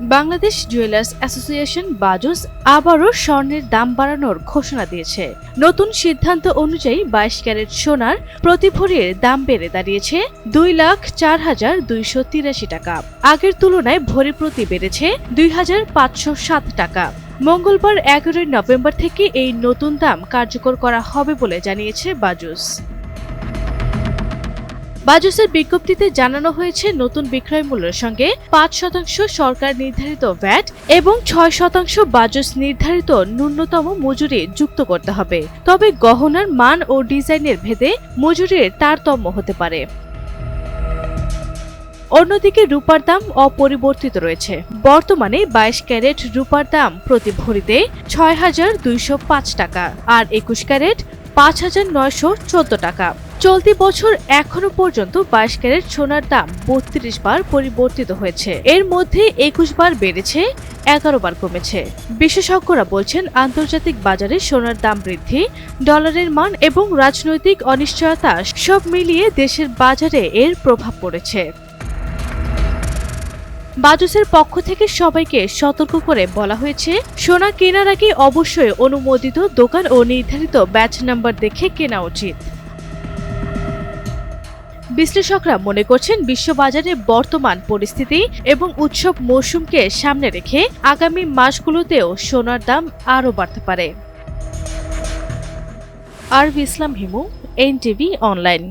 Bangladesh jewellers association BAJUS আবারও স্বর্ণের দাম বাড়ানোর ঘোষণা দিয়েছে। নতুন সিদ্ধান্ত অনুযায়ী বাইশ ক্যারেট সোনার প্রতি ভরির দাম বেড়ে দাঁড়িয়েছে দুই লাখ চার হাজার দুইশো তিরাশি টাকা। আগের তুলনায় ভরি প্রতি বেড়েছে দুই হাজার পাঁচশো সাত টাকা। মঙ্গলবার এগারোই নভেম্বর থেকে এই নতুন দাম কার্যকর করা হবে বলে জানিয়েছে বাজুস। বাজুসের বিজ্ঞপ্তিতে জানানো হয়েছে, নতুন বিক্রয় মূল্যের সঙ্গে পাঁচ শতাংশ সরকার নির্ধারিত ভ্যাট এবং ছয় শতাংশ বাজুস নির্ধারিত ন্যূনতম মজুরি যুক্ত করতে হবে। তবে গহনার মান ও ডিজাইনের ভেদে মজুরির তারতম্য হতে পারে। অন্যদিকে রূপার দাম অপরিবর্তিত রয়েছে। বর্তমানে বাইশ ক্যারেট রূপার দাম প্রতি ভরিতে ছয় হাজার দুইশো পাঁচ টাকা আর একুশ ক্যারেট পাঁচ হাজার নয়শো চোদ্দ টাকা। চলতি বছর এখনও পর্যন্ত বাইশ ক্যারেট সোনার দাম বত্রিশ বার পরিবর্তিত হয়েছে। এর মধ্যে একুশ বার বেড়েছে, এগারো বার কমেছে। বিশেষজ্ঞরা বলছেন, আন্তর্জাতিক বাজারে সোনার দাম বৃদ্ধি, ডলারের মান এবং রাজনৈতিক অনিশ্চয়তা সব মিলিয়ে দেশের বাজারে এর প্রভাব পড়েছে। বাজুসের পক্ষ থেকে সবাইকে সতর্ক করে বলা হয়েছে, সোনা কেনার আগে অবশ্যই অনুমোদিত দোকান ও নির্ধারিত ব্যাচ নাম্বার দেখে কেনা উচিত। বিশ্লেষকরা মনে করছেন বিশ্ববাজারে বর্তমান পরিস্থিতি এবং উৎসব মৌসুমকে সামনে রেখে আগামী মাসগুলোতেও সোনার দাম আরও বাড়তে পারে। আরবি ইসলাম হিমু, এনটিভি অনলাইন।